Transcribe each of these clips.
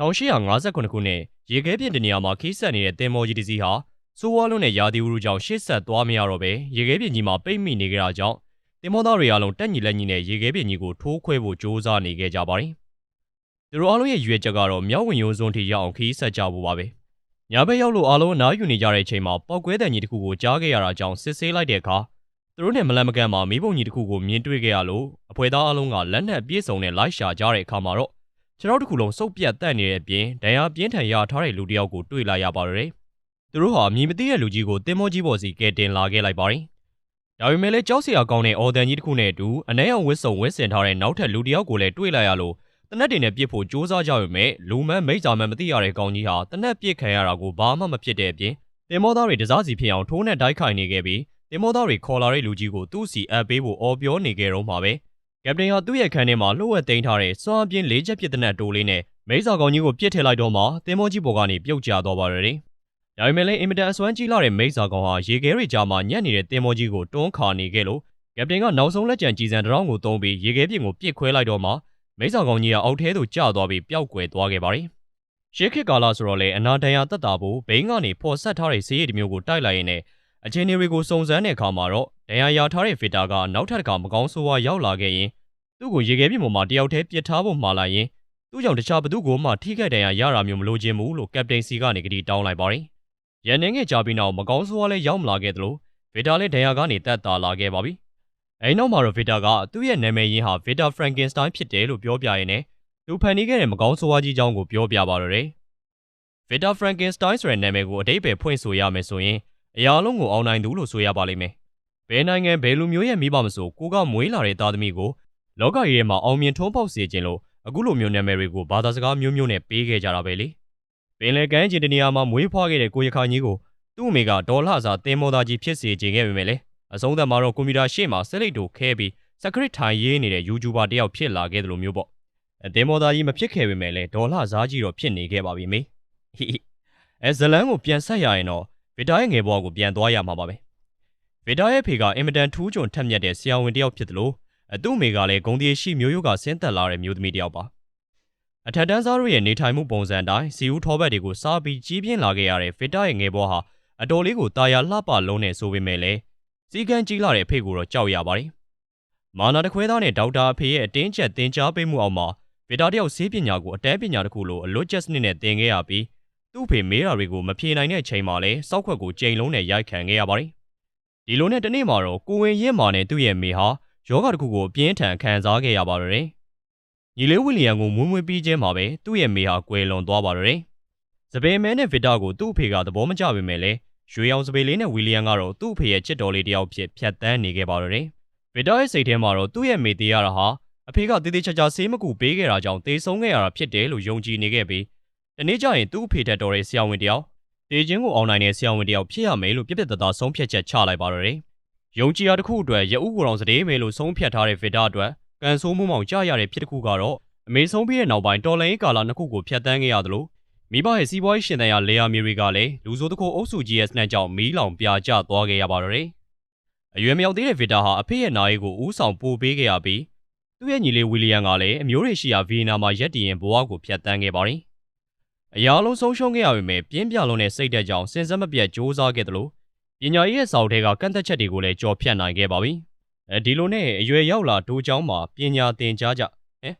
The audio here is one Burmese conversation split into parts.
1858ခုနှစ်ရေခဲပြင်တနေရာမှာခီးဆက်နေတဲ့တင်မောကြီးတစ်စီးဟာစိုးဝါလုံးနဲ့ရာသီဥတုကြောင့်ရှေ့ဆက်သွားမရတော့ပဲရေခဲပြင်ကြီးမှာပိတ်မိနေကြတာကြောင့်တင်မောသားတွေအားလုံးတက်ညီလက်ညီနဲ့ရေခဲပြင်ကြီးကိုထိုးခွဲဖို့ကြိုးစားနေခဲ့ကြပါတယ်။သူတို့အားလုံးရဲ့ရွေးချက်ကတော့မြောက်ဝင်ရိုးစွန်းထိရောက်အောင်ခီးဆက်ကြဖို့ပါပဲ။ညာဘက်ရောက်လို့အားလုံးအနားယူနေကြတဲ့အချိန်မှာပောက်ကွဲတဲ့ညီတစ်ခုကိုကြားခဲ့ရတာကြောင့်စစ်ဆေးလိုက်တဲ့အခါသူတို့နဲ့မလန်မကန်မှာမိဘုံကြီးတစ်ခုကိုမြင်တွေ့ခဲ့ရလို့အဖွဲသားအလုံးကလက်နက်ပြေးစုံနဲ့လိုက်ရှာကြတဲ့အခါမှာတော့ ခြေထောက်တစ်ခုလုံးစုပ်ပြတ်တက်နေတဲ့အပြင်ဒဏ်ရာပြင်းထန်ရထားတဲ့လူတစ်ယောက်ကိုတွေ့လာရပါတယ်။သူတို့ဟာမြင်မသိတဲ့လူကြီးကိုတင်မောကြီးပေါ်စီကဲတင်လာခဲ့လိုက်ပါတယ်။ဒါပေမဲ့လည်းကြောက်စရာကောင်းတဲ့အော်ဒန်ကြီးတစ်ခုနဲ့အတူအနှဲအောင်ဝစ်စုံဝစ်စင်ထားတဲ့နောက်ထပ်လူတစ်ယောက်ကိုလည်းတွေ့လာရလို့တနက်တွေနဲ့ပြစ်ဖို့စ조사ကြရုံနဲ့လူမန်းမိတ်စာမန်းမသိရတဲ့ကောင်ကြီးဟာတနက်ပြစ်ခံရတာကိုဘာမှမဖြစ်တဲ့အပြင်တင်မောသားတွေတစားစီဖြစ်အောင်ထိုးနဲ့တိုက်ခိုင်နေခဲ့ပြီးတင်မောသားတွေခေါ်လာတဲ့လူကြီးကိုသူ့စီအပ်ပေးဖို့အော်ပြောနေကြတော့မှာပဲ ကပတိန်ဟာသူ့ရဲ့ခန်းထဲမှာလှုပ်ဝက်သိမ်းထားတဲ့စွမ်းပြင်းလေးချက်ပြစ်တဲ့တိုးလေးနဲ့မိတ်စာကောင်ကြီးကိုပြစ်ထည့်လိုက်တော့မှတင်မောကြီးပေါ်ကနေပြုတ်ကျသွားပါရတယ်။ဒါပေမဲ့လည်းအင်မတန်အစွမ်းကြီးလာတဲ့မိတ်စာကောင်ဟာရေခဲတွေကြားမှာညက်နေတဲ့တင်မောကြီးကိုတွန်းခါနေခဲ့လို့ကပတိန်ကနောက်ဆုံးလက်ကျန်ကြီးစံတရောင်းကိုသုံးပြီးရေခဲပြင်ကိုပစ်ခွဲလိုက်တော့မှမိတ်စာကောင်ကြီးကအောက်ထဲသို့ကျသွားပြီးပျောက်ကွယ်သွားခဲ့ပါတယ်။ရှေးခေတ်ကာလဆိုတော့လေအနာတန်ရာတက်တာဖို့ဘိန်းကနေဖော်ဆက်ထားတဲ့ဈေးရည်တစ်မျိုးကိုတိုက်လိုက်ရင်းနဲ့အခြေအနေတွေကိုစုံစမ်းတဲ့အခါမှာတော့ ဒဏ်ရာရထားတဲ့ဖီတာကနောက်ထပ်တစ်ခါမကောင်းဆိုးဝါးရောက်လာခဲ့ရင်သူ့ကိုရေခဲပြင်ပေါ်မှာတယောက်တည်းပြစ်ထားဖို့မှားလိုက်ရင်သူ့ကြောင့်တခြားဘသူကိုမှထိခိုက်ဒဏ်ရာရတာမျိုးမလိုချင်ဘူးလို့ကပတိန်စီကနေကတိတောင်းလိုက်ပါတယ်။ရန်နေငယ်ကြပြီးနောက်မကောင်းဆိုးဝါးလည်းရောက်မလာခဲ့သလိုဗီတာလည်းဒဏ်ရာကနေတက်တာလာခဲ့ပါပြီ။အဲဒီနောက်မှာတော့ဗီတာကသူ့ရဲ့နာမည်ရင်းဟာဗီတာဖရန်ကင်စတိုင်းဖြစ်တယ်လို့ပြောပြရင်းနဲ့သူဖန်တီးခဲ့တဲ့မကောင်းဆိုးဝါးကြီးကြောင်းကိုပြောပြပါတော့တယ်။ဗီတာဖရန်ကင်စတိုင်းဆိုတဲ့နာမည်ကိုအတိတ်ပဲဖွင့်ဆိုရမယ်ဆိုရင်အရာလုံးကိုအောင်နိုင်သူလို့ဆိုရပါလိမ့်မယ်။ ဘယ်နိုင်ငံဘယ်လူမျိုးရဲ့မိဘမဆိုကိုကမွေးလာတဲ့သားသမီးကိုလောကကြီးထဲမှာအောင်မြင်ထုံးပေါက်စေခြင်းလို့အခုလိုမျိုးနာမည်တွေကိုဘာသာစကားမျိုးမျိုးနဲ့ပေးခဲ့ကြတာပဲလေပင်လယ်ကမ်းခြေတနေရာမှာမွေးဖွားခဲ့တဲ့ကိုရခါကြီးကိုသူ့အမေကဒေါ်လာစာတင်းမောသားကြီးဖြစ်စေခြင်းခဲ့ပေမဲ့လေအဆုံးသတ်မှာတော့ကွန်ပျူတာရှေ့မှာဆက်လိတ်တို့ခဲပြီးစကရစ်ထိုင်ရေးနေတဲ့ YouTuber တယောက်ဖြစ်လာခဲ့တယ်လို့မျိုးပေါ့အတင်းမောသားကြီးမဖြစ်ခဲ့ပေမဲ့လေဒေါ်လာစားကြီးတော့ဖြစ်နေခဲ့ပါပြီမေဟိအဲဇလန်ကိုပြန်ဆက်ရရင်တော့ဗီတာရဲ့ငယ်ဘဝကိုပြန်သွားရမှာပါပဲ ဗီတာရဲ့ဖေကအင်မတန်ထူးချွန်ထက်မြက်တဲ့ဆရာဝန်တယောက်ဖြစ်တယ်လို့အသူ့မိကလည်းဂုံတီရှိမျိုးရိုးကဆင်းသက်လာတဲ့မျိုးသမီးတယောက်ပါအထက်တန်းစားတို့ရဲ့နေထိုင်မှုပုံစံအတိုင်းစီဦးထောဘက်တွေကိုစားပြီးကြီးပြင်းလာခဲ့ရတဲ့ဗစ်တာရဲ့ငယ်ဘွားဟာအတော်လေးကိုတာယာလှပလုံးနဲ့ဆိုပေမဲ့လည်းစီကန်းကြီးလာတဲ့အဖေကိုတော့ကြောက်ရပါတယ်မာနာတခွဲသားနဲ့ဒေါက်တာအဖေရဲ့အတင်းချက်တင် जा ပေးမှုအောက်မှာဗစ်တာတယောက်ဆေးပညာကိုအတန်းပညာတစ်ခုလိုအလွတ်ချက်စနစ်နဲ့သင်ခဲ့ရပြီးသူ့ဖေမေးတာတွေကိုမဖြေနိုင်တဲ့ချိန်မှာလည်းစောက်ခွက်ကိုကြိမ်လုံးနဲ့ရိုက်ခံခဲ့ရပါတယ် ဒီလိုနဲ့တနေ့မှာတော့ကိုဝင်ရင့်မာနဲ့သူ့ရဲ့မေဟာယောဂတစ်ခုကိုအပြင်းထန်ခံစားခဲ့ရပါတော့တယ်။ညီလေးဝီလီယံကိုမွေးမွေးပြီးချင်းမှာပဲသူ့ရဲ့မိဟာကွယ်လွန်သွားပါတော့တယ်။စပယ်မဲနဲ့ဗစ်တာကိုသူ့အဖေကသဘောမကျပေမဲ့လည်းရွှေရောင်စပယ်လေးနဲ့ဝီလီယံကတော့သူ့အဖေရဲ့ချစ်တော်လေးတယောက်ဖြစ်ဖြတ်တန်းနေခဲ့ပါတော့တယ်။ဗစ်တာရဲ့စိတ်ထဲမှာတော့သူ့ရဲ့မိသေးရတာဟာအဖေကတည်တည်ချာချာဆေးမကူပေးခဲ့တာကြောင့်တေဆုံးခဲ့ရတာဖြစ်တယ်လို့ယုံကြည်နေခဲ့ပြီးတနေ့ကျရင်သူ့အဖေထက်တော်တဲ့ဆရာဝန်တယောက် တေချင်းကိုအောင်နိုင်တဲ့ဆရာဝန်တယောက်ဖြစ်ရမယ်လို့ပြပြတသားဆုံးဖြတ်ချက်ချလိုက်ပါတော့တယ်ယုံကြည်ရာတစ်ခုအတွက်ရဥကိုတော်စတဲ့မယ်လို့ဆုံးဖြတ်ထားတဲ့ဗစ်တာအတွက်ကန်ဆိုးမှုမောင်ကြရတဲ့ဖြစ်တစ်ခုကတော့အမေဆုံးပြီးတဲ့နောက်ပိုင်းတော်လိုင်းကာလာနှစ်ခုကိုဖျက်ဆီးခဲ့ရသလိုမိဘရဲ့စီးပွားရေးရှင်တန်ရလေယာမီရီကလည်းလူဆိုးတခိုးအုပ်စုကြီးရဲ့စနက်ကြောင့်မီးလောင်ပြာကျသွားခဲ့ရပါတော့တယ်။အရွယ်မရောက်သေးတဲ့ဗစ်တာဟာအဖေရဲ့နာရီကိုဥဆောင်ပို့ပေးခဲ့ရပြီးသူ့ရဲ့ညီလေးဝီလီယံကလည်းအမျိုးတွေရှိရာဗီယက်နာမှာရက်တည်ရင်ဘဝကိုဖျက်ဆီးခဲ့ပါတယ်။ အရာလုံးဆုံးရှုံးခဲ့ရပေမဲ့ပြင်းပြလုံးတဲ့စိတ်ဓာတ်ကြောင့်စင်စက်မပြတ်စ조사ခဲ့တယ်လို့ပညာရေးရဲ့စာအုပ်ထဲကကန့်သက်ချက်တွေကိုလည်းကြော်ဖြတ်နိုင်ခဲ့ပါပြီ။အဲဒီလိုနဲ့အရွယ်ရောက်လာဒိုးချောင်းမှာပညာသင်ကြားကြဟဲ့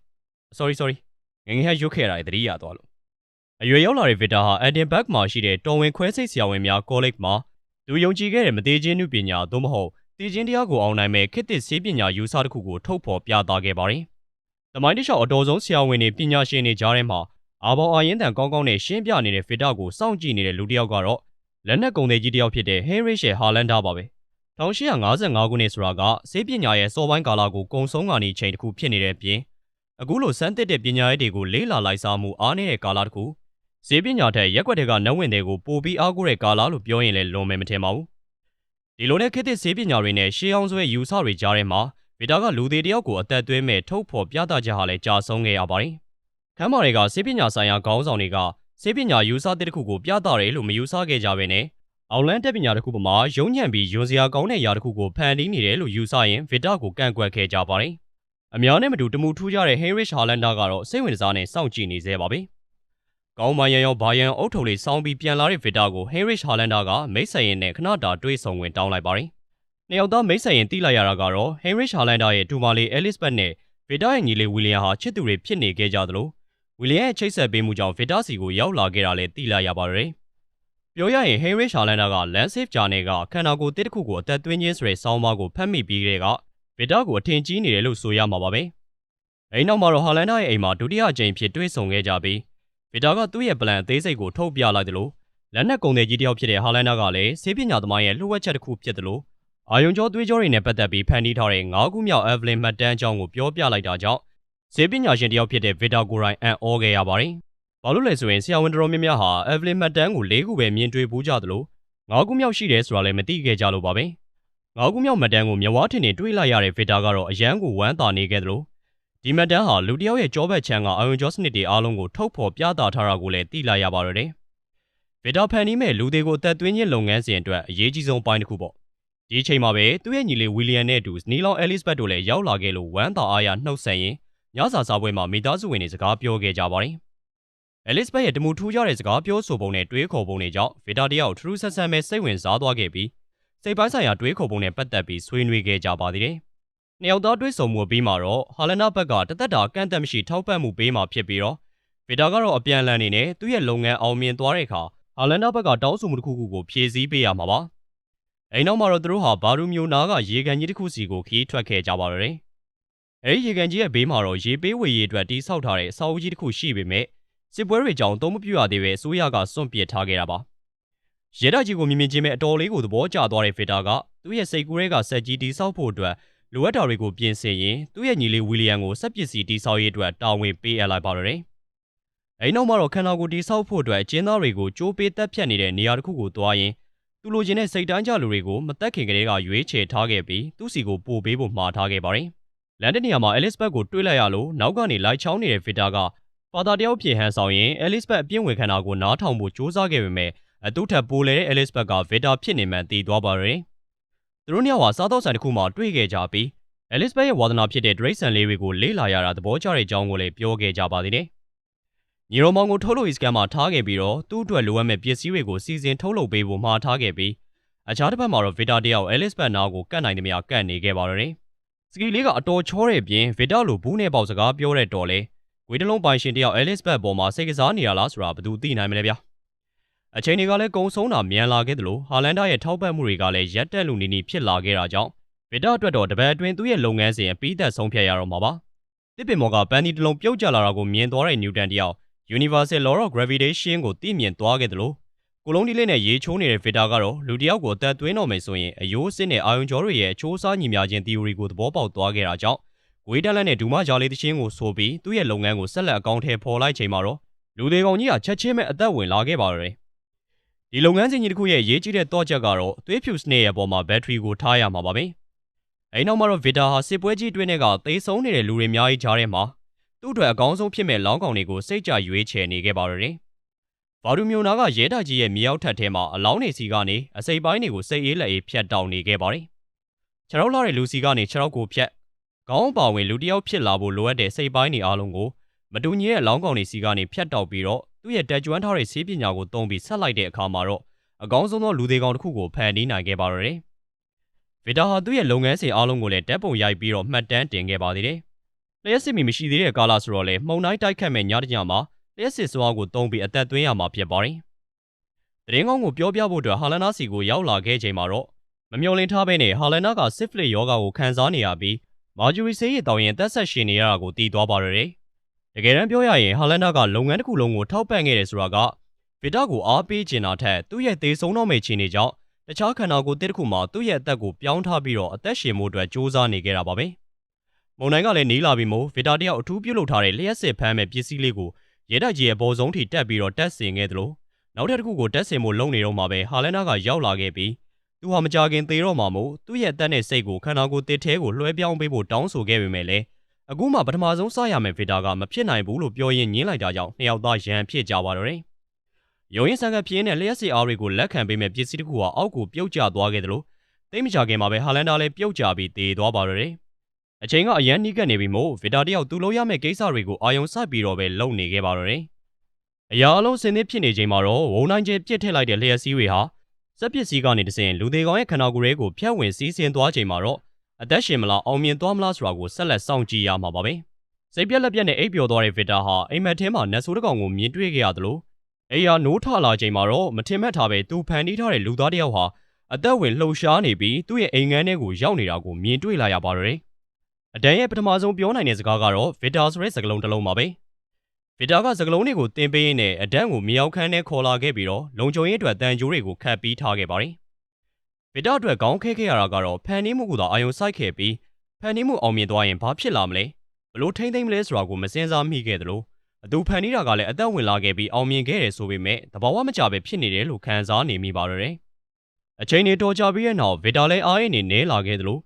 sorry sorry ငငယ်ဟရွတ်ခဲ့တာတတိရသွားလို့အရွယ်ရောက်လာတဲ့ဗစ်တာဟာအက်ဒင်ဘက်မှာရှိတဲ့တော်ဝင်ခွဲစိတ်ဆရာဝန်များကောလိပ်မှာသူယုံကြည်ခဲ့တဲ့မသေးခြင်းနုပညာသို့မဟုတ်တည်ခြင်းတရားကိုအောင်နိုင်မဲ့ခေတ်သစ်ဆေးပညာယူဆတစ်ခုကိုထုတ်ဖော်ပြသခဲ့ပါတယ်။သမိုင်းတလျှောက်အတော်ဆုံးဆရာဝန်တွေပညာရှင်တွေကြားထဲမှာ အာဘောင်အာရင်တန်ကောင်းကောင်းနဲ့ရှင်းပြနေတဲ့ဗစ်တာကိုစောင့်ကြည့်နေတဲ့လူတစ်ယောက်ကတော့လက်နက်ကုန်သည်ကြီးတယောက်ဖြစ်တဲ့ Henry Shell Harlander ပါပဲ1855ခုနှစ်ဆိုတာကစေးပညာရဲ့စောပိုင်းကာလကိုကုံဆုံးကနေချိန်တစ်ခုဖြစ်နေတဲ့အပြင်အခုလိုစမ်းသစ်တဲ့ပညာရေးတွေကိုလေ့လာလိုက်စားမှုအားနည်းတဲ့ကာလတစ်ခုစေးပညာထက်ရက်ွက်တွေကနဝင်တွေကိုပိုပြီးအားကိုးတဲ့ကာလလို့ပြောရင်လည်းလွန်မယ်မထင်ပါဘူးဒီလိုနဲ့ခေတ်သစ်စေးပညာတွေနဲ့ရှေးအောင်ဆွဲယူဆတွေကြားထဲမှာဗီတာကလူသေးတယောက်ကိုအသက်သွင်းမဲ့ထုတ်ဖော်ပြသချက်ဟာလည်းကြာဆုံးခဲ့ရပါတယ် ခမ်းမာတွေကစေးပညာဆိုင်ရာခေါင်းဆောင်တွေကဆေးပညာယူဆတဲ့တစ်ခုကိုပြသတယ်လို့မယူဆခဲ့ကြဘဲနဲ့အောင်လန်းတက်ပညာတစ်ခုပေါ်မှာရုံးညံ့ပြီးယွန်စရာကောင်းတဲ့ຢာတစ်ခုကိုဖန်တီးနေတယ်လို့ယူဆရင်ဗစ်တာကိုကန့်ကွက်ခဲ့ကြပါတယ်။အများနဲ့မတူတမှုထူးကြတဲ့ Heinrich Harlander ကတော့စိတ်ဝင်စားနဲ့စောင့်ကြည့်နေသေးပါပဲကောင်းမရန်ရောဘာယန်အုတ်ထုံလေးစောင်းပြီးပြန်လာတဲ့ဗီတာကိုဟင်ရစ်ဟာလန်ဒါကမိတ်ဆက်ရင်နဲ့ခဏတာတွေးဆုံဝင်တောင်းလိုက်ပါတယ်။နှစ်ယောက်သားမိတ်ဆက်ရင်တီးလိုက်ရတာကတော့ဟင်ရစ်ဟာလန်ဒါရဲ့ဒူမာလီအဲလစ်ဘတ်နဲ့ဗီတာရဲ့ညီလေးဝီလီယံဟာချစ်သူတွေဖြစ်နေခဲ့ကြသလို ဝီလီယံရဲ့ချိတ်ဆက်ပေးမှုကြောင့်ဗီတာစီကိုရောက်လာခဲ့တာလည်းသိလိုက်ရပါတယ်။ပြောရရင်ဟင်ရစ်ဟာလန်ဒါကလန်ဆေ့ဖ်ဂျာနယ်ကခန္ဓာကိုယ်တစ်တစ်ခုကိုအသက်သွင်းခြင်းဆိုတဲ့စောင်းပါးကိုဖတ်မိပြီးတဲ့ကဗီတာကိုအထင်ကြီးနေတယ်လို့ဆိုရမှာပါပဲ။အဲဒီနောက်မှာတော့ဟာလန်ဒါရဲ့အိမ်မှာဒုတိယအကြိမ်ဖြစ်တွေ့ဆုံခဲ့ကြပြီးဗီတာကသူ့ရဲ့ပလန်အသေးစိတ်ကိုထုတ်ပြလိုက်တယ်လို့လက်နက်ကုန်တဲ့ကြီးတယောက်ဖြစ်တဲ့ဟာလန်ဒါကလည်းဆေးပညာသမားရဲ့လှုပ်ဝက်ချက်တစ်ခုဖြစ်တယ်လို့အာယုံကျော်သွေးကြောတွေနဲ့ပတ်သက်ပြီးဖန်တီးထားတဲ့၅ခုမြောက် Evelyn မှတ်တမ်းအကြောင်းကိုပြောပြလိုက်တာကြောင့် ဆေးပညာရှင်တယောက်ဖြစ်တဲ့ဗီတာကိုရိုင်းအန်အောခဲ့ရပါတယ်။ဘာလို့လဲဆိုရင်ဆရာဝန်တော်များများဟာ Evelyn မှတ်တမ်းကို၄ခုပဲမြင်တွေ့ဘူးကြသလို၅ခုမြောက်ရှိတယ်ဆိုတာလည်းမသိခဲ့ကြလို့ပါပဲ။၅ခုမြောက်မှတ်တမ်းကိုမြဝထင်နေတွေးလိုက်ရတဲ့ဗီတာကတော့အရန်ကိုဝမ်းသာနေခဲ့သလိုဒီမတ်တန်းဟာလူတယောက်ရဲ့ကြောဘက်ချမ်းကအာယုံကျောစနစ်တွေအားလုံးကိုထုတ်ဖော်ပြသထားတာကိုလည်းသိလာရပါရတယ်။ဗီတာဖန်နီးမဲ့လူတွေကိုအသက်သွင်းခြင်းလုပ်ငန်းစဉ်အတွက်အရေးကြီးဆုံးပိုင်းတစ်ခုပေါ့။ဒီအချိန်မှာပဲသူ့ရဲ့ညီလေးဝီလီယံနဲ့အတူနီလောင်အဲလစ်ဘတ်တို့လည်းရောက်လာခဲ့လို့ဝမ်းသာအားရနှုတ်ဆက်ရင်း ညစာစားပွဲမှာမိသားစုဝင်တွေစကားပြောခဲ့ကြပါတယ်။အဲလစ်ဘတ်ရဲ့တမှုထူးခြားတဲ့စကားပြောဆိုပုံနဲ့တွေးခေါ်ပုံတွေကြောင့်ဗီတာတယောက်ထူးဆန်းဆန်းပဲစိတ်ဝင်စားသွားခဲ့ပြီးစိတ်ပိုင်းဆိုင်ရာတွေးခေါ်ပုံနဲ့ပတ်သက်ပြီးဆွေးနွေးခဲ့ကြပါသေးတယ်။နှစ်ယောက်သားတွေ့ဆုံမှုပြီးမှာတော့ဟာလနာဘက်ကတသက်တာကန့်သက်မရှိထောက်ပံ့မှုပေးမှာဖြစ်ပြီးတော့ဗီတာကတော့အပြန်အလှန်နေနဲ့သူ့ရဲ့လုပ်ငန်းအောင်မြင်သွားတဲ့အခါဟာလန်ဒါဘက်ကတောင်းဆိုမှုတစ်ခုခုကိုဖြည့်ဆည်းပေးရမှာပါ။အဲဒီနောက်မှာတော့သူတို့ဟာဘာရူမျိုးနာကရေကန်ကြီးတစ်ခုစီကိုခီးထွက်ခဲ့ကြပါတော့တယ်။ အဲဒီရေကန်ကြီးရဲ့ဘေးမှာတော့ရေပေးဝေရေးအတွက်တိစောက်ထားတဲ့အစာအုပ်ကြီးတစ်ခုရှိပေမဲ့စစ်ပွဲတွေကြောင့်သုံးမပြရသေးပဲအစိုးရကစွန့်ပစ်ထားခဲ့တာပါ။ရဲတပ်ကြီးကိုမြင်မြင်ချင်းပဲအတော်လေးကိုသဘောကျသွားတဲ့ဗီတာကသူ့ရဲ့စိတ်ကူးရဲကဆက်ကြီးတိစောက်ဖို့အတွက်လိုအပ်တာတွေကိုပြင်ဆင်ရင်သူ့ရဲ့ညီလေးဝီလီယံကိုစက်ပစ္စည်းတိစောက်ရေးအတွက်တာဝန်ပေးအပ်လိုက်ပါတော့တယ်။အဲဒီနောက်မှာတော့ခန္ဓာကိုယ်တိစောက်ဖို့အတွက်အကျဉ်းသားတွေကိုကြိုးပေးတက်ဖြတ်နေတဲ့နေရာတစ်ခုကိုသွားရင်သူလိုချင်တဲ့စိတ်တန်းကြလူတွေကိုမတက်ခင်ကလေးကရွေးချယ်ထားခဲ့ပြီးသူ့စီကိုပို့ပေးဖို့မှာထားခဲ့ပါတယ်။ လန်ဒန်နေရာမှာအဲလစ်ဘတ်ကိုတွေ့လိုက်ရလို့နောက်ကနေလိုက်ချောင်းနေတဲ့ဗီတာကဖာသာတယောက်ဖြစ်ဟန်ဆောင်ရင်အဲလစ်ဘတ်အပြင်းဝင်ခန္ဓာကိုနားထောင်ဖို့ကြိုးစားခဲ့ပေမဲ့အတူထပ်ပိုလေတဲ့အဲလစ်ဘတ်ကဗီတာဖြစ်နေမှန်တည်သွားပါတယ်။သူတို့နှစ်ယောက်ဟာစားတော့ဆိုင်တစ်ခုမှာတွေ့ခဲ့ကြပြီးအဲလစ်ဘတ်ရဲ့ဝါသနာဖြစ်တဲ့ဒရိတ်ဆန်လေးတွေကိုလေ့လာရတာသဘောကျတဲ့အကြောင်းကိုလည်းပြောခဲ့ကြပါသေးတယ်။ညီရောမောင်ကိုထုတ်လုပ်ရေးစကန်မှာထားခဲ့ပြီးတော့သူ့အတွက်လိုအပ်မဲ့ပစ္စည်းတွေကိုစီစဉ်ထုတ်လုပ်ပေးဖို့မှာထားခဲ့ပြီးအခြားတစ်ဖက်မှာတော့ဗီတာတယောက်အဲလစ်ဘတ်နာကိုကတ်နိုင်သမျှကတ်နေခဲ့ပါတော့တယ်။ စကီလေးကအတော်ချောတဲ့ပြင်ဗီတာလိုဘူးနဲ့ပေါက်စကားပြောတဲ့တော်လဲဝေးတလုံးပိုင်ရှင်တယောက်အဲလစ်ဘတ်ပေါ်မှာစိတ်ကစားနေရလားဆိုတာဘယ်သူသိနိုင်မလဲဗျာ။အချိန်တွေကလည်းကုံဆုံးတာမြန်လာခဲ့တယ်လို့ဟာလန်ဒါရဲ့ထောက်ပံ့မှုတွေကလည်းရက်တက်လူနေနေဖြစ်လာခဲ့တာကြောင့်ဗစ်တာအတွက်တော့တပတ်အတွင်းသူ့ရဲ့လုပ်ငန်းစဉ်အပြီးသက်ဆုံးဖြတ်ရတော့မှာပါ။တစ်ပင်မော်ကပန်းဒီတစ်လုံးပြုတ်ကျလာတာကိုမြင်သွားတဲ့နျူတန်တယောက် Universal Law of Gravitation ကိုသိမြင်သွားခဲ့တယ်လို့ ကိုလုံးဒီလေးနဲ့ရေချိုးနေတဲ့ဗစ်တာကတော့လူတယောက်ကိုအသက်သွင်းတော်မယ်ဆိုရင်အယိုးစစ်နဲ့အာယုံကျော်တွေရဲ့အချိုးအစားညီမျှခြင်း theory ကိုသဘောပေါက်သွားခဲ့တာကြောင့်ဝေးတန်လက်နဲ့ဒူမဂျာလေးတချင်းကိုဆိုပြီးသူ့ရဲ့လုပ်ငန်းကိုဆက်လက်အကောင့်ထဲပေါ်လိုက်ချိန်မှာတော့လူသေးကောင်ကြီးကချက်ချင်းပဲအသက်ဝင်လာခဲ့ပါတော့တယ်။ဒီလုပ်ငန်းစဉ်ကြီးတစ်ခုရဲ့ရေးကြီးတဲ့တော့ချက်ကတော့သွေးဖြူစနစ်ရဲ့ပေါ်မှာဘက်ထရီကိုထားရမှာပါပဲ။အဲဒီနောက်မှာတော့ဗီတာဟာစစ်ပွဲကြီးတွင်းထဲကသေဆုံးနေတဲ့လူတွေအများကြီးကြားထဲမှာသူ့အတွက်အကောင်းဆုံးဖြစ်မဲ့လောင်းကောင်တွေကိုစိတ်ကြရွေးချယ်နေခဲ့ပါတော့တယ်။ ဘာဒူမျိုးနာကရဲတပ်ကြီးရဲ့မြေအောက်ထပ်ထဲမှာအလောင်းနေစီကနေအစိပ်ပိုင်းတွေကိုစိတ်အေးလက်အေးဖြတ်တောက်နေခဲ့ပါတယ်။ခြေထောက်လာတဲ့လူစီကနေခြေထောက်ကိုဖြတ်ခေါင်းပါဝင်လူတယောက်ဖြစ်လာဖို့လိုအပ်တဲ့စိတ်ပိုင်းတွေအားလုံးကိုမတူညီတဲ့လောင်းကောင်တွေစီကနေဖြတ်တောက်ပြီးတော့သူ့ရဲ့တက်ကြွထားတဲ့ဆေးပညာကိုသုံးပြီးဆက်လိုက်တဲ့အခါမှာတော့အကောင်းဆုံးသောလူသေးကောင်တစ်ခုကိုဖန်တီးနိုင်ခဲ့ပါတော့တယ်။ဗီတာဟာသူ့ရဲ့လုပ်ငန်းစဉ်အားလုံးကိုလည်းတက်ပုံရိုက်ပြီးတော့မှတ်တမ်းတင်ခဲ့ပါသေးတယ်။လျှက်စစ်မီမရှိသေးတဲ့ကာလဆိုတော့လေမှုန်တိုင်းတိုက်ခတ်မဲ့ညတညမှာ လျှက်စစ်စွာကိုတုံးပြီးအသက်သွင်းရမှာဖြစ်ပါတယ်။တရင်ကောင်းကိုပြောပြဖို့အတွက်ဟာလနာစီကိုရောက်လာခဲ့ချိန်မှာတော့မမျော်လင့်ထားဘဲနဲ့ဟာလနာကစစ်ဖလစ်ယောဂါကိုခံစားနေရပြီးမာဂျူရီဆေးရည်တောင်းရင်တက်ဆက်ရှင်နေရတာကိုသိသွားပါရတယ်။တကယ်တမ်းပြောရရင်ဟာလနာကလုပ်ငန်းတစ်ခုလုံးကိုထောက်ပံ့ခဲ့တယ်ဆိုတာကဗီတာကိုအားပေးချင်တာထက်သူ့ရဲ့သေဆုံးတော့မယ့်ခြေနေကြောင့်တခြားခန္ဓာကိုယ်တစ်ခုမှာသူ့ရဲ့အသက်ကိုပြောင်းထားပြီးတော့အသက်ရှင်မှုအတွက်စူးစမ်းနေခဲ့တာပါပဲ။မုံနိုင်ကလည်းနေလာပြီးမို့ဗီတာတယောက်အထူးပြုလုပ်ထားတဲ့လျှက်စစ်ဖမ်းမဲ့ပစ္စည်းလေးကို ရဲတိုက်ကြီးရဲ့ဘော်စုံထိတက်ပြီးတော့တက်ဆင်ခဲ့သလိုနောက်ထပ်တစ်ခုကိုတက်ဆင်မှုလုပ်နေတော့မှပဲဟာလန်နာကရောက်လာခဲ့ပြီးသူဟာမကြခင်သေတော့မှမို့သူ့ရဲ့အသက်နဲ့စိတ်ကိုခန္ဓာကိုယ်တစ်ထဲကိုလွှဲပြောင်းပေးဖို့တောင်းဆိုခဲ့ပေမဲ့လည်းအခုမှပထမဆုံးစရမယ်ဗီတာကမဖြစ်နိုင်ဘူးလို့ပြောရင်းညင်းလိုက်တာကြောင့်နှစ်ယောက်သားရန်ဖြစ်ကြပါတော့တယ်ရုံရင်ဆန်ကပြင်းတဲ့လျှက်စီအားတွေကိုလက်ခံပေးမဲ့ပစ္စည်းတစ်ခုဟာအောက်ကိုပြုတ်ကျသွားခဲ့တယ်လို့သိမကြခင်မှာပဲဟာလန်ဒါလည်းပြုတ်ကျပြီးတည်သွားပါတော့တယ်။ အချိန်ကအရန်နီးကပ်နေပြီမို့ဗီတာတယောက်သူ့လုံးရမယ့်ကိစ္စတွေကိုအာယုံစိုက်ပြီးတော့ပဲလုပ်နေခဲ့ပါတော့တယ်အရာအလုံးစင်သစ်ဖြစ်နေချိန်မှာတော့ဝုံနိုင်ကျဲပြစ်ထည့်လိုက်တဲ့လျှက်စီးတွေဟာစက်ပစ္စည်းကနေတစဉ်လူသေးကောင်ရဲ့ခန္ဓာကိုယ်ရဲကိုဖျက်ဝင်စီးဆင်းသွားချိန်မှာတော့အသက်ရှင်မလားအောင်မြင်သွားမလားဆိုတာကိုဆက်လက်စောင့်ကြည့်ရမှာပါပဲစိတ်ပြက်လက်ပြက်နဲ့အိပ်ပျော်သွားတဲ့ဗစ်တာဟာအိမ်မက်ထဲမှာနတ်ဆိုးတစ်ကောင်ကိုမြင်တွေ့ခဲ့ရသလိုအိယာနိုးထလာချိန်မှာတော့မထင်မှတ်ထားပဲသူဖန်တီးထားတဲ့လူသားတစ်ယောက်ဟာအသက်ဝင်လှုပ်ရှားနေပြီးသူ့ရဲ့အိမ်ငန်းထဲကိုရောက်နေတာကိုမြင်တွေ့လာရပါတယ် အတန်ရဲ့ပထမဆုံးပြောနိုင်တဲ့စကားကတော့ဗစ်တာဆိုတဲ့စကားလုံးတစ်လုံးပါပဲဗစ်တာကစကားလုံးတွေကိုတင်ပေးရင်းနဲ့အဒန်ကိုမြောက်ခန်းထဲခေါ်လာခဲ့ပြီးတော့လုံခြုံရေးအတွက်တန်ကြိုးတွေကိုခတ်ပြီးထားခဲ့ပါတယ်ဗစ်တာအတွက်ခေါင်းခဲခဲ့ရတာကတော့ဖန်နီးမှုကသာအာယုံစိုက်ခဲ့ပြီးဖန်နီးမှုအောင်မြင်သွားရင်ဘာဖြစ်လာမလဲဘလို့ထိမ့်သိမ့်မလဲဆိုတာကိုမစင်စားမိခဲ့သလိုအတူဖန်နီးတာကလည်းအသက်ဝင်လာခဲ့ပြီးအောင်မြင်ခဲ့တယ်ဆိုပေမဲ့တဘာဝမကြပဲဖြစ်နေတယ်လို့ခံစားနေမိပါတော့တယ်အချိန်တွေတော်ကြာပြီးတဲ့နောက်ဗစ်တာလည်းအားရင်နေနဲလာခဲ့သလို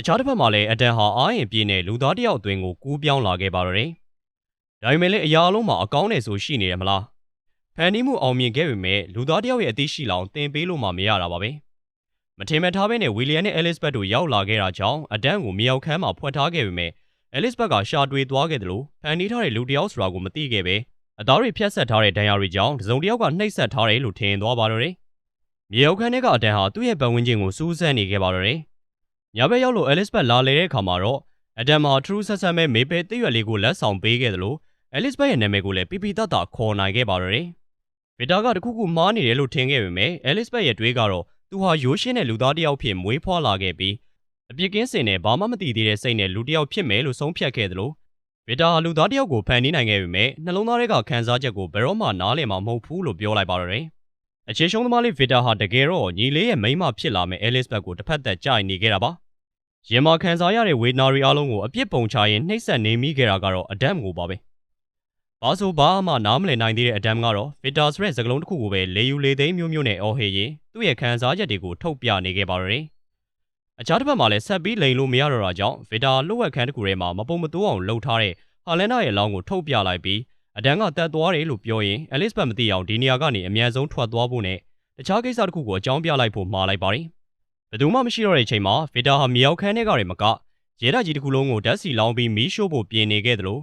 တခြားတစ်ဖက်မှာလည်းအတန်ဟာအားရင်ပြင်းတဲ့လူသားတစ်ယောက်အတွင်းကိုကူးပြောင်းလာခဲ့ပါတော့တယ်ဒါပေမဲ့လည်းအရာအလုံးမှာအကောင်းနဲ့ဆိုရှိနေရမလားဖန်နီးမှုအောင်မြင်ခဲ့ပေမဲ့လူသားတစ်ယောက်ရဲ့အသိရှိလောင်တင်ပေးလို့မှမရတာပါပဲမထင်မှတ်ထားဘဲနဲ့ဝီလီယံနဲ့အဲလစ်ဘတ်တို့ရောက်လာခဲ့တာကြောင့်အဒန်ကိုမြောက်ခန်းမှာဖွက်ထားခဲ့ပေမဲ့အဲလစ်ဘတ်ကရှာတွေ့သွားခဲ့တယ်လို့ဖန်နီးထားတဲ့လူတစ်ယောက်ဆိုတာကိုမသိခဲ့ပဲအသားတွေဖြတ်ဆက်ထားတဲ့ဒဏ်ရာတွေကြောင့်တစုံတစ်ယောက်ကနှိပ်ဆက်ထားတယ်လို့ထင်သွားပါတော့တယ်မြေရောက်ခန်းထဲကအတန်ဟာသူ့ရဲ့ပတ်ဝန်းကျင်ကိုစူးစမ်းနေခဲ့ပါတော့တယ် ညဘက်ရောက်လို့အဲလစ်ဘတ်လာလေတဲ့အခါမှာတော့အဒမ်မှာထရူးဆက်ဆက်မဲ့မေပဲတိရွက်လေးကိုလက်ဆောင်ပေးခဲ့တယ်လို့အဲလစ်ဘတ်ရဲ့နာမည်ကိုလည်းပြပြတတ်တာခေါ်နိုင်ခဲ့ပါတော့တယ်ဗီတာကတခုခုမှားနေတယ်လို့ထင်ခဲ့ပေမဲ့အဲလစ်ဘတ်ရဲ့တွေးကတော့သူဟာရိုးရှင်းတဲ့လူသားတစ်ယောက်ဖြစ်မွေးဖွားလာခဲ့ပြီးအပြစ်ကင်းစင်နဲ့ဘာမှမသိသေးတဲ့စိတ်နဲ့လူတစ်ယောက်ဖြစ်မယ်လို့ဆုံးဖြတ်ခဲ့တယ်လို့ဗီတာဟာလူသားတစ်ယောက်ကိုဖန်တီးနိုင်ခဲ့ပေမဲ့နှလုံးသားထဲကခံစားချက်ကိုဘယ်တော့မှနားလည်မှာမဟုတ်ဘူးလို့ပြောလိုက်ပါတော့တယ်။ အခြေရှုံးသမားလေးဗီတာဟာတကယ်တော့ညီလေးရဲ့မိန်းမဖြစ်လာမဲ့အဲလစ်ဘတ်ကိုတစ်ဖက်သက်ကြိုက်နေခဲ့တာပါ။ရင်မာခံစားရတဲ့ဝေဒနာတွေအလုံးကိုအပြစ်ပုံချရင်နှိပ်စက်နေမိခဲ့တာကတော့အဒမ်ကိုပါပဲ။ဘာဆိုဘာမှနားမလည်နိုင်သေးတဲ့အဒမ်ကတော့ဗီတာဆိုတဲ့စကားလုံးတစ်ခုကိုပဲလေယူလေသိမ်းမျိုးမျိုးနဲ့အော်ဟေရင်သူ့ရဲ့ခံစားချက်တွေကိုထုတ်ပြနေခဲ့ပါတော့တယ်။အခြားတစ်ဖက်မှာလည်းဆက်ပြီးလိန်လို့မရတော့တာကြောင့်ဗီတာလှုပ်ဝက်ခန်းတစ်ခုထဲမှာမပုံမတိုးအောင်လှုပ်ထားတဲ့ဟာလန်နာရဲ့လောင်းကိုထုတ်ပြလိုက်ပြီး အဒန်ကတက်သွားတယ်လို့ပြောရင်အဲလစ်ဘတ်မသိအောင်ဒီနေရာကနေအမြန်ဆုံးထွက်သွားဖို့နဲ့တခြားကိစ္စတစ်ခုကိုအကြောင်းပြလိုက်ဖို့မှားလိုက်ပါတယ်။ဘယ်သူမှမရှိတော့တဲ့အချိန်မှာဗီတာဟာမြောက်ခန်းထဲကတွေမကရဲတပ်ကြီးတစ်ခုလုံးကိုဓာတ်စီလောင်းပြီးမီးရှို့ဖို့ပြင်နေခဲ့တယ်လို့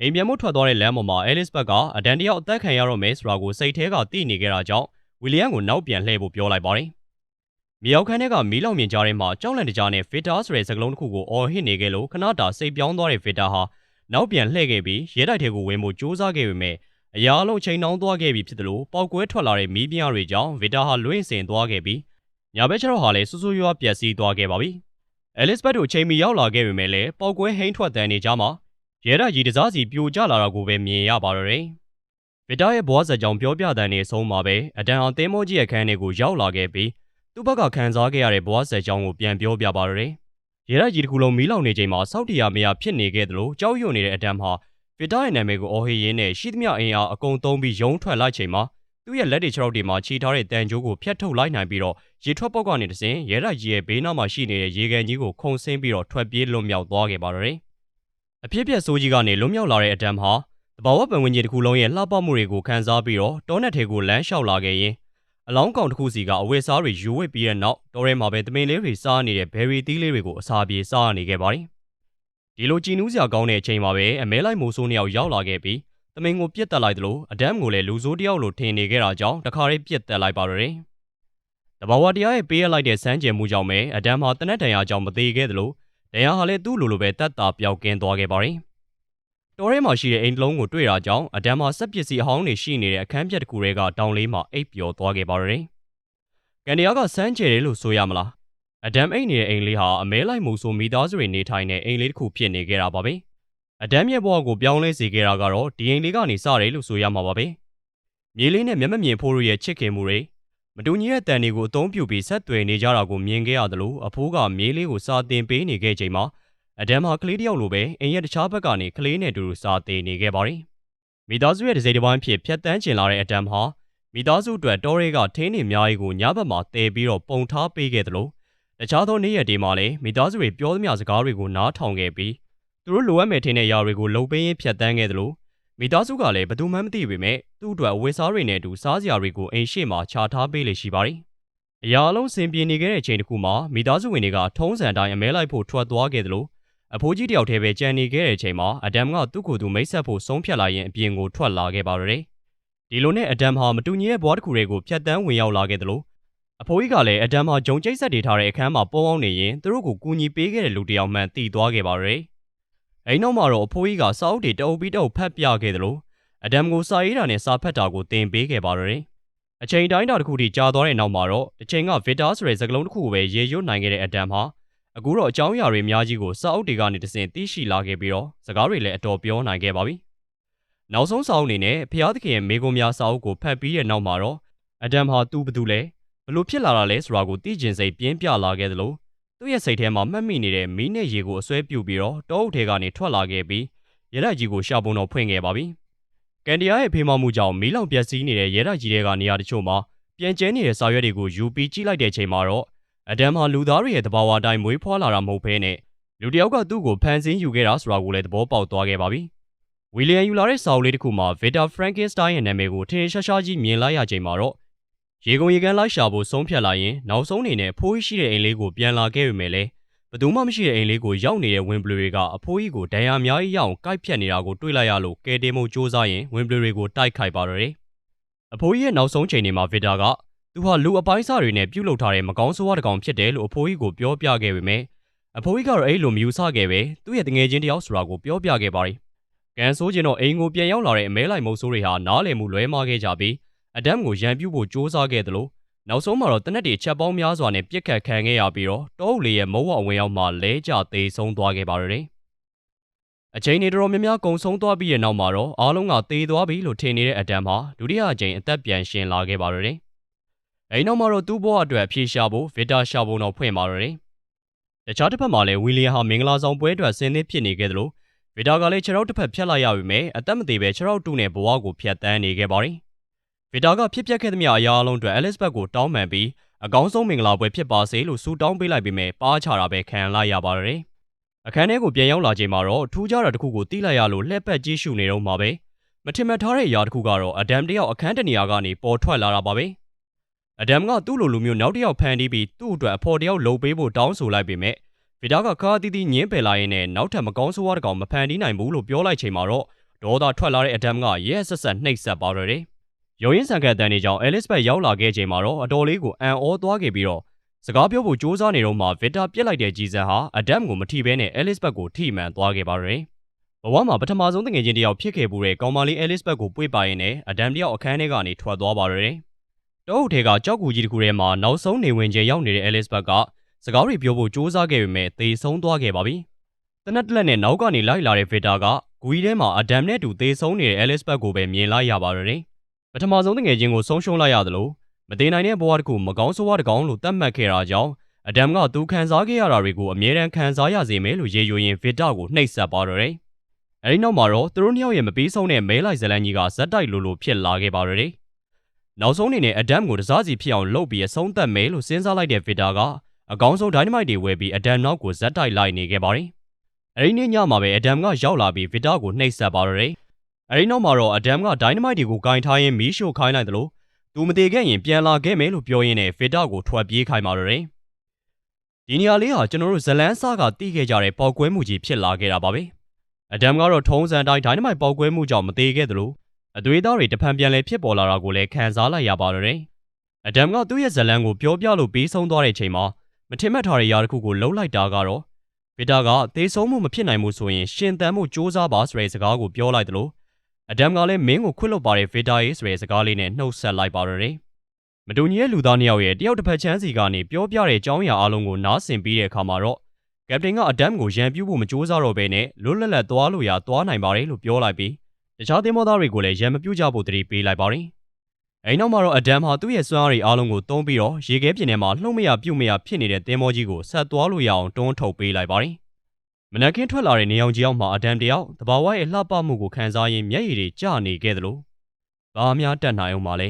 အိမ်ပြန်မှုထွက်သွားတဲ့လမ်းပေါ်မှာအဲလစ်ဘတ်ကအဒန်တယောက်အသက်ခံရတော့မယ်ဆိုတာကိုစိတ်ထဲကသိနေခဲ့တာကြောင့်ဝီလီယံကိုနောက်ပြန်လှည့်ဖို့ပြောလိုက်ပါတယ်။မြေရောက်ခန်းထဲကမီးလောင်မြင်ကြားထဲမှာကြောက်လန့်တကြားနဲ့ဗီတာဆိုတဲ့စကားလုံးတစ်ခုကိုအော်ဟစ်နေခဲ့လို့ခဏတာစိတ်ပြောင်းသွားတဲ့ဗီတာဟာ နောက်ပြန်လှည့်ခဲ့ပြီးရဲတိုက်ထဲကိုဝင်ဖို့ကြိုးစားခဲ့ပေမဲ့အရာအလုံးချိန်နှောင်းသွားခဲ့ပြီဖြစ်တယ်လို့ပောက်ကွဲထွက်လာတဲ့မီးပြင်းအားတွေကြောင့်ဗီတာဟာလွင့်စင်သွားခဲ့ပြီးညာဘက်ချတော့ဟာလည်းဆူဆူရွားပျက်စီးသွားခဲ့ပါပြီ။အဲလစ်ဘတ်တို့ချိန်မီရောက်လာခဲ့ပေမဲ့လည်းပောက်ကွဲဟိန်းထွက်တဲ့နေကြမှာရဲတိုက်ကြီးတစားစီပြိုကျလာတာကိုပဲမြင်ရပါတော့တယ်။ဗီတာရဲ့ဘွားဆက်ကြောင်ပြောပြတဲ့နေဆုံးမှာပဲအဒန်အောင်သင်းမိုးကြီးရဲ့ခန်းထဲကိုရောက်လာခဲ့ပြီးသူ့ဘက်ကခံစားခဲ့ရတဲ့ဘွားဆက်ကြောင်ကိုပြန်ပြောပြပါတော့တယ်။ ရဲတိုက်ကြီးတစ်ခုလုံးမီးလောင်နေချိန်မှာစောက်တရားမရဖြစ်နေခဲ့သလိုကြောက်ရွံ့နေတဲ့အဒမ်ဟာဗီတာရဲ့နာမည်ကိုအော်ဟေးရင်းနဲ့ရှိသမျှအင်အားအကုန်သုံးပြီးရုံးထွက်လိုက်ချိန်မှာသူ့ရဲ့လက်တွေခြေထောက်တွေမှာခြိထားတဲ့တန်ကြိုးကိုဖျက်ထုတ်လိုက်နိုင်ပြီးတော့ရေထွက်ပေါက်ကနေတဆင်ရဲတိုက်ကြီးရဲ့ဘေးနားမှာရှိနေတဲ့ရေကန်ကြီးကိုခုန်ဆင်းပြီးတော့ထွက်ပြေးလွတ်မြောက်သွားခဲ့ပါတော့တယ်။အဖြစ်ပြက်ဆိုးကြီးကနေလွတ်မြောက်လာတဲ့အဒမ်ဟာတဘာဝပံဝင်ကြီးတစ်ခုလုံးရဲ့လှပမှုတွေကိုခံစားပြီးတော့တောနက်ထဲကိုလမ်းလျှောက်လာခဲ့ရင် အလောင်းကောင်တစ်ခုစီကအဝတ်စားတွေယူဝစ်ပြီးတဲ့နောက်တောထဲမှာပဲသမင်လေးတွေစားနေတဲ့ဘယ်ရီသီးလေးတွေကိုအစာပြေစားနေခဲ့ပါတယ်။ဒီလိုကြည်နူးစရာကောင်းတဲ့အချိန်မှာပဲအမဲလိုက်မိုးဆိုးနှစ်ယောက်ရောက်လာခဲ့ပြီးသမင်ကိုပြစ်တက်လိုက်သလိုအဒမ်ကိုလည်းလူဆိုးတယောက်လိုထင်နေခဲ့တာကြောင့်တခါလေးပြစ်တက်လိုက်ပါတော့တယ်။တဘာဝတရားရဲ့ပေးရလိုက်တဲ့စမ်းကြယ်မှုကြောင့်ပဲအဒမ်ဟာတနက်တန်ရာကြောင့်မသေးခဲ့သလိုဒဏ်ရာဟာလည်းသူ့လိုလိုပဲတတ်တာပျောက်ကင်းသွားခဲ့ပါတယ်။ တော်ထဲမှာရှိတဲ့အိမ်တလုံးကိုတွေ့တာကြောင့်အဒမ်မှာစက်ပစ္စည်းအဟောင်းတွေရှိနေတဲ့အခန်းပြက်တစ်ခုတွေကတောင်လေးမှာအိပ်ပျော်သွားခဲ့ပါတော့တယ်။ကန်ဒီယာကစမ်းကြယ်တယ်လို့ဆိုရမလား။အဒမ်အိတ်နေတဲ့အိမ်လေးဟာအမဲလိုက်မှုဆိုမိသားစုတွေနေထိုင်တဲ့အိမ်လေးတစ်ခုဖြစ်နေခဲ့တာပါပဲ။အဒမ်ရဲ့ဘဝကိုပြောင်းလဲစေခဲ့တာကတော့ဒီအိမ်လေးကနေစတယ်လို့ဆိုရမှာပါပဲ။မြေလေးနဲ့မျက်မမြင်ဖိုးတို့ရဲ့ချစ်ခင်မှုတွေမတူညီတဲ့တန်တွေကိုအသုံးပြုပြီးဆက်သွယ်နေကြတာကိုမြင်ခဲ့ရသလိုအဖိုးကမြေလေးကိုစာတင်ပေးနေခဲ့ချိန်မှာ အဒမ်ဟာကလေးတယောက်လိုပဲအိမ်ရဲ့တခြားဘက်ကနေကလေးနဲ့တူတူစာသင်နေခဲ့ပါတယ်။မိသားစုရဲ့ဒစိတစ်ပိုင်းဖြစ်ဖြတ်တန်းကျင်လာတဲ့အဒမ်ဟာမိသားစုအတွက်တောရဲကထင်းနေအများကြီးကိုညဘက်မှာတည်ပြီးတော့ပုံထားပေးခဲ့တယ်လို့တခြားသောနေ့ရက်တွေမှာလည်းမိသားစုတွေပြောသမျှစကားတွေကိုနားထောင်ခဲ့ပြီးသူတို့လိုအပ်မယ်ထင်တဲ့ຢာတွေကိုလုံပေးရင်းဖြတ်တန်းခဲ့တယ်လို့မိသားစုကလည်းဘယ်သူမှမသိပေမဲ့သူ့အတွက်ဝေစားတွေနဲ့အတူစားစရာတွေကိုအိမ်ရှိမှခြာထားပေးလေရှိပါတယ်။အရာအလုံးစင်ပြေနေခဲ့တဲ့အချိန်တခုမှာမိသားစုဝင်တွေကထုံးစံတိုင်းအမဲလိုက်ဖို့ထွက်သွားခဲ့တယ်လို့ အဖိုးကြီးတယောက်တည်းပဲကြံနေခဲ့တဲ့အချိန်မှာအဒမ်ကသူ့ကိုယ်သူမိတ်ဆက်ဖို့ဆုံးဖြတ်လာရင်အပြင်ကိုထွက်လာခဲ့ပါတော့တယ်ဒီလိုနဲ့အဒမ်ဟာမတူညီတဲ့ဘွားတစ်ခုတွေကိုဖျက်ဆီးဝင်ရောက်လာခဲ့တယ်လို့အဖိုးကြီးကလည်းအဒမ်ဟာဂျုံကျိတ်ဆက်တွေထားတဲ့အခန်းမှာပုံအောင်နေရင်သူတို့ကိုကူညီပေးခဲ့တဲ့လူတစ်ယောက်မှန်တည်သွားခဲ့ပါရယ်။အဲဒီနောက်မှာတော့အဖိုးကြီးကစာအုပ်တွေတအုပ်ပြီးတအုပ်ဖတ်ပြခဲ့တယ်လို့အဒမ်ကိုစာရေးတာနဲ့စာဖတ်တာကိုသင်ပေးခဲ့ပါရယ်။အချိန်တိုင်းတာတစ်ခုထိကြာသွားတဲ့နောက်မှာတော့တစ်ချိန်ကဗစ်တာဆိုတဲ့စကားလုံးတစ်ခုကိုပဲရေရွတ်နိုင်ခဲ့တဲ့အဒမ်ဟာ အခုတော့အကြောင်းအရာတွေအများကြီးကိုစာအုပ်တွေကနေတဆင့်သိရှိလာခဲ့ပြီးတော့စကားတွေလည်းအတော်ပြောနိုင်ခဲ့ပါပြီ။နောက်ဆုံးစာအုပ်အနေနဲ့ဖျားသခင်ရဲ့မိဂုံများစာအုပ်ကိုဖတ်ပြီးတဲ့နောက်မှာတော့အဒမ်ဟာသူ့ဘသူလဲဘလို့ဖြစ်လာတာလဲဆိုတာကိုသိကျင်စိတ်ပြင်းပြလာခဲ့သလိုသူ့ရဲ့စိတ်ထဲမှာမှတ်မိနေတဲ့မီးနဲ့ရေကိုအစွဲပြုတ်ပြီးတော့တောအုပ်ထဲကနေထွက်လာခဲ့ပြီးရဲတိုက်ကြီးကိုရှာပုံတော်ဖွင့်ခဲ့ပါပြီ။ကန်ဒီယာရဲ့ဖေးမမှုကြောင့်မီးလောင်ပျက်စီးနေတဲ့ရဲတိုက်ကြီးတွေကနေရာတချို့မှာပြန်ကျဲနေတဲ့စာရွက်တွေကိုယူပြီးကြည့်လိုက်တဲ့ချိန်မှာတော့ အဒမ်ဟာလူသားတွေရဲ့တဘာဝအတိုင်းမွေးဖွားလာတာမဟုတ်ဘဲနဲ့လူတစ်ယောက်ကသူ့ကိုဖန်ဆင်းယူခဲ့တာဆိုတာကိုလည်းသဘောပေါက်သွားခဲ့ပါပြီ။ဝီလီယံယူလာတဲ့စာအုပ်လေးတစ်ခုမှာဗီတာဖရန်ကင်စတိုင်းရဲ့နာမည်ကိုထင်ရှားရှားကြီးမြင်လိုက်ရချိန်မှာတော့ရေကုန်ရေကန်းလိုက်ရှာဖို့ဆုံးဖြတ်လာရင်နောက်ဆုံးအနေနဲ့အဖိုးကြီးရှိတဲ့အိမ်လေးကိုပြန်လာခဲ့ပေမဲ့လည်းဘယ်သူမှမရှိတဲ့အိမ်လေးကိုရောက်နေတဲ့ဝင်ပလူတွေကအဖိုးကြီးကိုဒဏ်ရာအများကြီးရအောင်ကိုက်ဖြတ်နေတာကိုတွေ့လိုက်ရလို့ကဲတင်မှုစူးစမ်းရင်ဝင်ပလူတွေကိုတိုက်ခိုက်ပါတော့တယ်။အဖိုးကြီးရဲ့နောက်ဆုံးချိန်တွေမှာဗီတာက သူဟာလူအပိုင်းစားတွေနဲ့ပြုတ်လုထားတဲ့မကောင်းဆိုးဝါးတစ်ကောင်ဖြစ်တယ်လို့အဖိုးကြီးကိုပြောပြခဲ့ပေမဲ့အဖိုးကြီးကတော့အဲ့လိုမယူဆခဲ့ပဲသူ့ရဲ့တငယ်ချင်းတယောက်ဆိုတာကိုပြောပြခဲ့ပါတယ်။ကန်ဆိုးကျင်တော့အိမ်ကိုပြန်ရောက်လာတဲ့အမဲလိုက်မုတ်ဆိုးတွေဟာနားလည်မှုလွဲမှားခဲ့ကြပြီးအဒမ်ကိုရန်ပြုတ်ဖို့စ조사ခဲ့တယ်လို့နောက်ဆုံးမှာတော့တနက်တွေချက်ပေါင်းများစွာနဲ့ပြစ်ခတ်ခံခဲ့ရပြီးတော့တောအုပ်လေးရဲ့မုံဝအဝင်ရောက်မှလဲကျသေးဆုံးသွားခဲ့ပါရတယ်။အချိန်တွေတော်တော်များများကုံဆုံးသွားပြီးတဲ့နောက်မှာတော့အားလုံးကသေသွားပြီလို့ထင်နေတဲ့အဒမ်ဟာဒုတိယအကြိမ်အသက်ပြန်ရှင်လာခဲ့ပါရတယ်။ အဲဒီနောက်မှာတော့သူ့ဘဝအတွက်အပြေရှာဖို့ဗစ်တာရှာဖို့တော့ဖွင့်ပါရတယ်။တခြားတစ်ဖက်မှာလည်းဝီလီယံဟာမင်္ဂလာဆောင်ပွဲအတွက်ဆင်းသင်းဖြစ်နေခဲ့သလိုဗစ်တာကလည်းခြေထောက်တစ်ဖက်ဖြတ်လိုက်ရပြီမဲ့အသက်မသေးပဲခြေထောက်တူနဲ့ဘဝကိုဖျက်ဆီးနေခဲ့ပါတယ်။ဗစ်တာကဖြစ်ပျက်ခဲ့သမျှအရာအလုံးအတွက်အဲလစ်ဘတ်ကိုတောင်းပန်ပြီးအကောင်းဆုံးမင်္ဂလာပွဲဖြစ်ပါစေလို့ဆုတောင်းပေးလိုက်ပြီးမဲ့ပါးချတာပဲခံလိုက်ရပါတယ်။အခန်းထဲကိုပြန်ရောက်လာချိန်မှာတော့ထူးခြားတာတစ်ခုကိုသိလိုက်ရလို့လှည့်ပတ်ကြည့်ရှုနေတော့မှာပဲမထင်မှတ်ထားတဲ့အရာတစ်ခုကတော့အဒမ်တယောက်အခန်းတနေရာကနေပေါ်ထွက်လာတာပါပဲ။ အဒမ်ကသူ့လိုလူမျိုးနောက်တစ်ယောက်ဖန်တီးပြီးသူ့အတွက်အဖော်တယောက်လှုပ်ပေးဖို့တောင်းဆိုလိုက်ပေမဲ့ဗီတာကခါတီးတီးညင်းပယ်လာရင်းနဲ့နောက်ထပ်မကောင်းဆိုးဝါးတကောင်မဖန်တီးနိုင်ဘူးလို့ပြောလိုက်ချိန်မှာတော့ဒေါသထွက်လာတဲ့အဒမ်ကရဲဆက်ဆက်နှိပ်စက်ပါတော့တယ်။ရုံရင်းဆန်ခတ်တန်တွေကြောင့်အဲလစ်ဘတ်ရောက်လာခဲ့ချိန်မှာတော့အတော်လေးကိုအံ့ဩသွားခဲ့ပြီးတော့စကားပြောဖို့စူးစမ်းနေတော့မှဗစ်တာပြစ်လိုက်တဲ့ဂျီဆန်ဟာအဒမ်ကိုမထိဘဲနဲ့အဲလစ်ဘတ်ကိုထိမှန်သွားခဲ့ပါတော့တယ်။ဘဝမှာပထမဆုံးတငယ်ချင်းတယောက်ဖြစ်ခဲ့ပူတဲ့ကောင်မလေးအဲလစ်ဘတ်ကိုပွေ့ပါရင်နဲ့အဒမ်တယောက်အခန်းထဲကနေထွက်သွားပါတော့တယ်။ တောအုပ်ထဲကကြောက်ကူကြီးတစ်ခုထဲမှာနောက်ဆုံးနေဝင်ချိန်ရောက်နေတဲ့အဲလစ်ဘတ်ကစကားတွေပြောဖို့စူးစမ်းခဲ့ပေမဲ့သေဆုံးသွားခဲ့ပါပြီ။တနက်တလက်နဲ့နောက်ကနေလိုက်လာတဲ့ဗစ်တာကဂူကြီးထဲမှာအဒမ်နဲ့တူသေဆုံးနေတဲ့အဲလစ်ဘတ်ကိုပဲမြင်လိုက်ရပါတော့တယ်။ပထမဆုံးတငယ်ချင်းကိုဆုံးရှုံးလိုက်ရသလိုမသေးနိုင်တဲ့ဘဝတစ်ခုမကောင်းဆိုးဝါးတစ်ကောင်လို့သတ်မှတ်ခဲ့တာကြောင့်အဒမ်ကသူခံစားခဲ့ရတာတွေကိုအမြဲတမ်းခံစားရစေမယ်လို့ရေရွရင်ဗစ်တာကိုနှိပ်စက်ပါတော့တယ်။အဲဒီနောက်မှာတော့သူတို့နှစ်ယောက်ရဲ့မပြီးဆုံးတဲ့မဲလိုက်ဇလန်ကြီးကဇက်တိုက်လိုလိုဖြစ်လာခဲ့ပါတော့တယ်။ နောက်ဆုံးအနေနဲ့အဒမ်ကိုတစားစီဖြစ်အောင်လုပ်ပြီးအဆုံးသတ်မယ်လို့စဉ်းစားလိုက်တဲ့ဗစ်တာကအကောင်းဆုံးဒိုင်းနမိုက်တွေဝယ်ပြီးအဒမ်နောက်ကိုဇက်တိုက်လိုက်နေခဲ့ပါတယ်။အဲဒီနေ့ညမှာပဲအဒမ်ကရောက်လာပြီးဗစ်တာကိုနှိပ်စက်ပါတော့တယ်။အဲဒီနောက်မှာတော့အဒမ်ကဒိုင်းနမိုက်တွေကိုဂိုင်ထားရင်းမီးရှို့ခိုင်းလိုက်သလိုသူမသေးခဲ့ရင်ပြန်လာခဲ့မယ်လို့ပြောရင်းနဲ့ဗစ်တာကိုထွက်ပြေးခိုင်းပါတော့တယ်။ဒီနေရာလေးဟာကျွန်တော်တို့ဇလန်းစားကတီးခဲ့ကြတဲ့ပေါက်ကွဲမှုကြီးဖြစ်လာခဲ့တာပါပဲ။အဒမ်ကတော့ထုံးစံတိုင်းဒိုင်းနမိုက်ပေါက်ကွဲမှုကြောင့်မသေးခဲ့သလို အသွေးသားတွေတဖန်ပြန်လဲဖြစ်ပေါ်လာတာကိုလည်းခံစားလိုက်ရပါတော့တယ်။အဒမ်ကသူ့ရဲ့ဇလန်းကိုပြောပြလို့ပြီးဆုံးသွားတဲ့ချိန်မှာမထင်မှတ်ထားတဲ့ຢာတစ်ခုကိုလှုပ်လိုက်တာကတော့ဗစ်တာကသေဆုံးမှုမဖြစ်နိုင်ဘူးဆိုရင်ရှင်သန်မှုစ조사ပါဆိုတဲ့စကားကိုပြောလိုက်တယ်လို့အဒမ်ကလည်းမင်းကိုခွတ်လွတ်ပါတဲ့ဗစ်တာရေးဆိုတဲ့စကားလေးနဲ့နှုတ်ဆက်လိုက်ပါတော့တယ်။မတူညီတဲ့လူသားနှစ်ယောက်ရဲ့တယောက်တစ်ဖက်ချမ်းစီကနေပြောပြတဲ့အကြောင်းအရာအလုံးကိုနားဆင်ပြီးတဲ့အခါမှာတော့ကပတိန်ကအဒမ်ကိုရန်ပြူဖို့မကြိုးစားတော့ဘဲနဲ့လွတ်လပ်လပ်သွားလို့ရသွားနိုင်ပါတယ်လို့ပြောလိုက်ပြီး တခြားသင်္ဘောသားတွေကိုလည်းရန်မပြူကြဖို့တတိပေးလိုက်ပါတယ်။အဲဒီနောက်မှာတော့အဒမ်ဟာသူ့ရဲ့စွမ်းအားတွေအားလုံးကိုသုံးပြီးတော့ရေခဲပြင်ထဲမှာလှုပ်မရပြုတ်မရဖြစ်နေတဲ့သင်္ဘောကြီးကိုဆက်သွားလို့ရအောင်တွန်းထုတ်ပေးလိုက်ပါတယ်။မနက်ခင်းထွက်လာတဲ့နေအောင်ကြီးအောင်မှာအဒမ်တယောက်တဘာဝရဲ့လှပမှုကိုခံစားရင်းမျက်ရည်တွေကျနေခဲ့သလိုဘာများတက်နိုင်အောင်ပါလဲ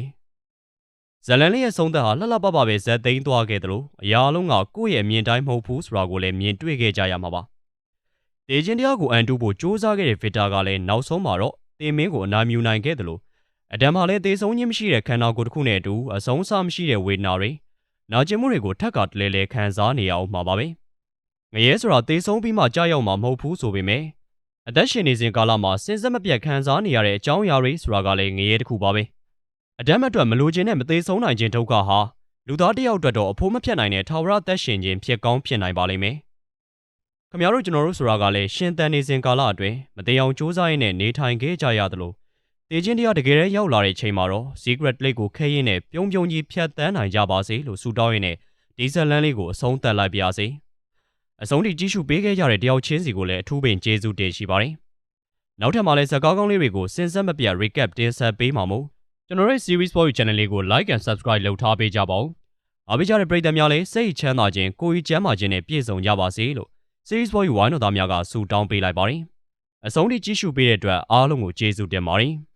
။ဇလန်လေးရဲ့ဆုံးသက်ဟာလှလှပပပဲဇက်သိမ်းသွားခဲ့သလိုအရာလုံးကကိုယ့်ရဲ့မြင်တိုင်းမဟုတ်ဘူးဆိုတာကိုလည်းမြင်တွေ့ခဲ့ကြရမှာပါ။တေချင်းတရားကိုအန်တူဖို့စ조사ခဲ့တဲ့ဗစ်တာကလည်းနောက်ဆုံးမှာတော့ တင်မင်းကိုအနာမြူနိုင်ခဲ့သလိုအဒမ်ဟာလည်းသေဆုံးခြင်းမရှိတဲ့ခန္ဓာကိုယ်တစ်ခုနဲ့အတူအဆုံးအစမရှိတဲ့ဝေဒနာတွေနာကျင်မှုတွေကိုထက်ကတလဲလဲခံစားနေရအောင်မှာပါပဲငရဲဆိုတာသေဆုံးပြီးမှကြာရောက်မှာမဟုတ်ဘူးဆိုပေမဲ့အသက်ရှင်နေစဉ်ကာလမှာစဉ်ဆက်မပြတ်ခံစားနေရတဲ့အကြောင်းအရာတွေဆိုတာကလည်းငရဲတစ်ခုပါပဲအတမ်းအတွက်မလိုချင်တဲ့မသေးဆုံးနိုင်ခြင်းဒုက္ခဟာလူသားတစ်ယောက်အတွက်တော့အဖို့မဖြတ်နိုင်တဲ့ထာဝရအသက်ရှင်ခြင်းဖြစ်ကောင်းဖြစ်နိုင်ပါလိမ့်မယ်။ ခင်ဗျားတို့ကျွန်တော်တို့ဆိုတာကလည်းရှင်သန်နေစဉ်ကာလအတွင်းမသေးအောင်စူးစမ်းရင်းနဲ့နေထိုင်ခဲ့ကြရသလိုတေချင်းတရားတကယ်တည်းရောက်လာတဲ့ချိန်မှာတော့ secret lake ကိုခဲရင်းနဲ့ပြုံးပြုံးကြီးဖြတ်တန်းနိုင်ကြပါစေလို့ဆုတောင်းရင်းနဲ့ဒီဇက်လန်လေးကိုအဆုံးသတ်လိုက်ပါရစေ။အဆုံးထိကြည့်ရှုပေးခဲ့ကြတဲ့တယောက်ချင်းစီကိုလည်းအထူးပင်ကျေးဇူးတင်ရှိပါတယ်။နောက်ထပ်မှာလည်းဇာတ်ကားကောင်းလေးတွေကိုစင်ဆက်မပြတ် recap တင်ဆက်ပေးမှာမို့ကျွန်တော်ရဲ့ series for you channel လေးကို like and subscribe လုပ်ထားပေးကြပါဦး။အားပေးကြတဲ့ပရိသတ်များလည်းစိတ်ချမ်းသာခြင်းကိုယ်ကြီးကျန်းမာခြင်းနဲ့ပြည့်စုံကြပါစေလို့ series for you ဝိုင်းတော်သားများကဆုတောင်းပေးလိုက်ပါတယ်။အဆုံးထိကြည့်ရှုပေးတဲ့အတွက်အားလုံးကိုကျေးဇူးတင်ပါတယ်။